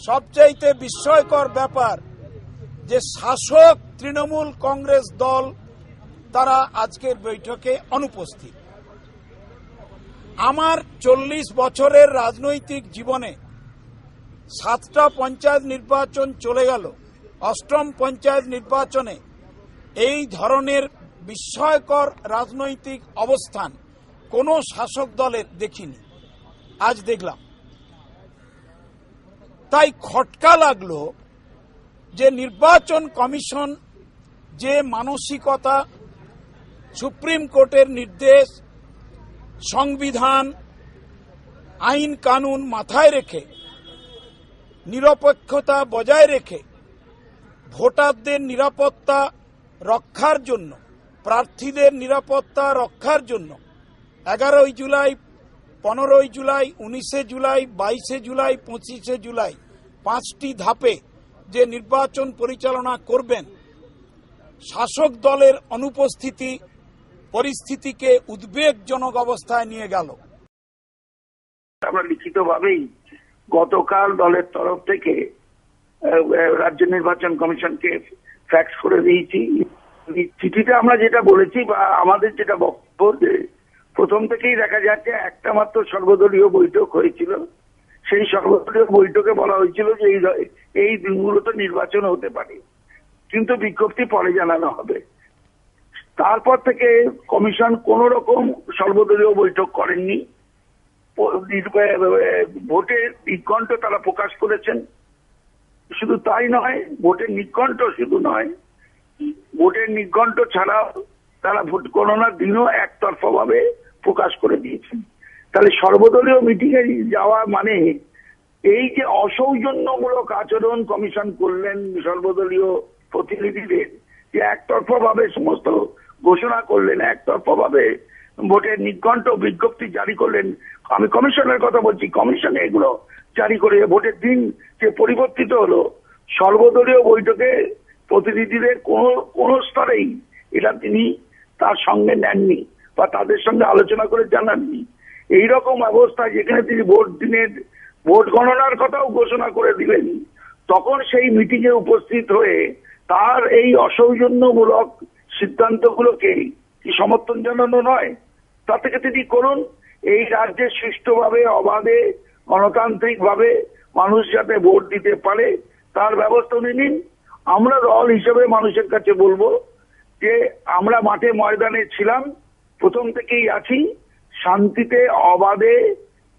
সবচাইতে বিস্ময়কর ব্যাপার যে শাসক তৃণমূল কংগ্রেস দল তারা আজকের বৈঠকে অনুপস্থিত। আমার চল্লিশ বছরের রাজনৈতিক জীবনে সাতটা পঞ্চায়েত নির্বাচন চলে গেল, অষ্টম পঞ্চায়েত নির্বাচনে এই ধরনের বিস্ময়কর রাজনৈতিক অবস্থান কোনো শাসক দলের দেখিনি। আজ দেখলাম তাই খটকা লাগল যে নির্বাচন কমিশন যে মানসিকতা সুপ্রিম কোর্টের নির্দেশ, সংবিধান, আইন কানুন মাথায় রেখে, নিরপেক্ষতা বজায় রেখে ভোটারদের নিরাপত্তা রক্ষার জন্য, প্রার্থীদের নিরাপত্তা রক্ষার জন্য এগারোই জুলাই পনেরোই জুলাই, উনিশে জুলাই, বাইশে জুলাই, পঁচিশে জুলাই পাঁচটি ধাপে যে নির্বাচন পরিচালনা করবেন, শাসক দলের অনুপস্থিতি, পরিস্থিতিকে উদ্বেগজনক অবস্থায় নিয়ে গেল। আমরা লিখিতভাবেই গতকাল দলের তরফ থেকে রাজ্য নির্বাচন কমিশনকে ফ্যাক্স করে দিয়েছি। চিঠিতে আমরা যেটা বলেছি বা আমাদের যেটা বক্তব্য প্রথম থেকেই দেখা যাচ্ছে একটা মাত্র সর্বদলীয় বৈঠক হয়েছিল। সেই সর্বদলীয় বৈঠকে বলা হয়েছিল যে এই এই দিনগুলোতে নির্বাচন হতে পারে। কিন্তু বিজ্ঞপ্তি পরে জানানো হবে। তারপর থেকে কমিশন কোন রকম সর্বদলীয় বৈঠক করেননি। ভোটের নিকণ্ঠ তারা প্রকাশ করেছেন। শুধু তাই নয়, ভোটের নিকণ্ঠ শুধু নয়, ভোটের নিকণ্ঠ ছাড়াও তারা ভোট গণনার দিনও একতরফা ভাবে প্রকাশ করে দিয়েছেন। তাহলে সর্বদলীয় মিটিং এ যাওয়া মানে এই যে অসৌজন্যমূলক আচরণ কমিশন করলেন সর্বদলীয় প্রতিনিধিদের, যে একতরফা ভাবে সমস্ত ঘোষণা করলেন একতরফা ভাবে ভোটের নিকণ্ঠ বিজ্ঞপ্তি জারি করলেন। আমি কমিশনের কথা বলছি, কমিশন এগুলো জারি করে ভোটের দিন যে পরিবর্তিত হলো, সর্বদলীয় বৈঠকে প্রতিনিধিদের কোন কোন স্তরেই এটা তিনি তার সঙ্গে নেননি। বা তাদের সঙ্গে আলোচনা করে জানাননি। এই রকম অবস্থায় যেখানে তিনি ভোট দিনের, ভোট গণনার কথাও ঘোষণা করে দিলেন। তখন সেই মিটিং এ উপস্থিত হয়ে তার এই অসৌজন্যমূলক সিদ্ধান্তগুলোকে কি সমর্থন জানানো নয়? তা থেকে তিনি করুন। এই রাজ্যে সুষ্ঠুভাবে অবাধে গণতান্ত্রিক ভাবে মানুষ যাতে ভোট দিতে পারে, তার ব্যবস্থা উনি নিন। আমরা দল হিসেবে মানুষের কাছে বলব যে, আমরা মাঠে ময়দানে ছিলাম প্রথম থেকেই আছি। শান্তিতে, অবাধে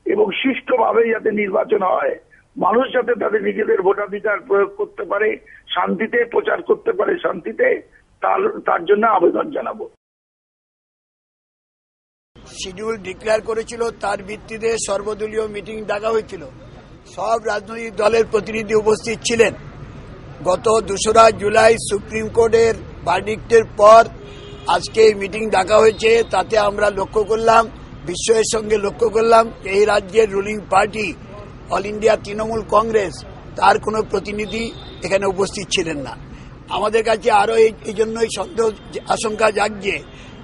এবং সুষ্ঠুভাবে যাতে নির্বাচন হয়। মানুষ যাতে তাদের নিজেদের ভোটাধিকার প্রয়োগ করতে পারে, শান্তিতে প্রচার করতে পারে, শান্তিতে তার তার জন্য আবেদন জানাব। শিডিউল ডিক্লেয়ার করেছিল, তার ভিত্তিতে সর্বদলীয় মিটিং ডাকা হয়েছিল। সব রাজনৈতিক দলের প্রতিনিধি উপস্থিত ছিলেন। গত দোসরা জুলাই সুপ্রিম কোর্টের ভার্ডিক্টের পর আজকে এই মিটিং ডাকা হয়েছে, তাতে আমরা লক্ষ্য করলাম বিশ্বের সঙ্গে লক্ষ্য করলাম এই রাজ্যের ruling party all India Trinamool Congress, তার কোনো প্রতিনিধি এখানে উপস্থিত ছিলেন না। আমাদের কাছে আরও এই এই জন্যই সন্দেহ, আশঙ্কা জাগছে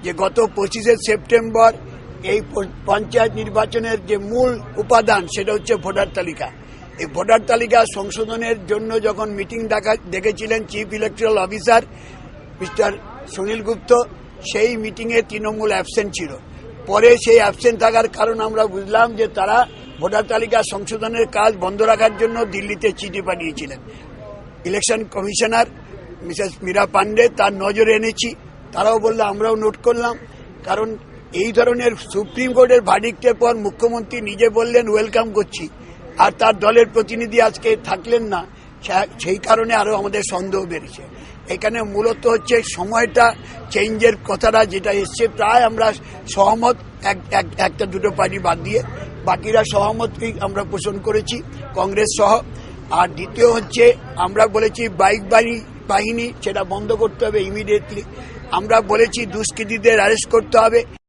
যে গত পঁচিশে সেপ্টেম্বর এই পঞ্চায়েত নির্বাচনের যে মূল উপাদান, সেটা হচ্ছে ভোটার তালিকা। এই ভোটার তালিকা সংশোধনের জন্য যখন মিটিং ডাকা ডেকেছিলেন chief electoral officer Mr Sunil Gupta, সেই মিটিংয়ে তৃণমূল অ্যাবসেন্ট ছিল। পরে সেই অ্যাবসেন্ট থাকার কারণ আমরা বুঝলাম যে তারা ভোটার তালিকা সংশোধনের কাজ বন্ধ রাখার জন্য দিল্লিতে চিঠি পাঠিয়েছিলেন। Election commissioner Mrs Mira Pandey তার নজরে এনেছি। তারাও বলল, আমরাও নোট করলাম। কারণ এই ধরনের সুপ্রিম কোর্টের ভার্ডিক্টের পর মুখ্যমন্ত্রী নিজে বললেন ওয়েলকাম করছি। আর তার দলের প্রতিনিধি আজকে থাকলেন না। সেই কারণে আরও আমাদের সন্দেহ বেড়েছে। এখানে মূলত হচ্ছে সময়টা চেঞ্জের কথাটা যেটা এসছে, প্রায় আমরা সহমত, এক- এক- একটা, দুটো পার্টি বাদ দিয়ে বাকিরা সহমতকেই আমরা পোষণ করেছি, কংগ্রেস সহ। আর দ্বিতীয় হচ্ছে, আমরা বলেছি বাইক বাড়ি, বাহিনী, সেটা বন্ধ করতে হবে ইমিডিয়েটলি আমরা বলেছি দুষ্কৃতীদের অ্যারেস্ট করতে হবে।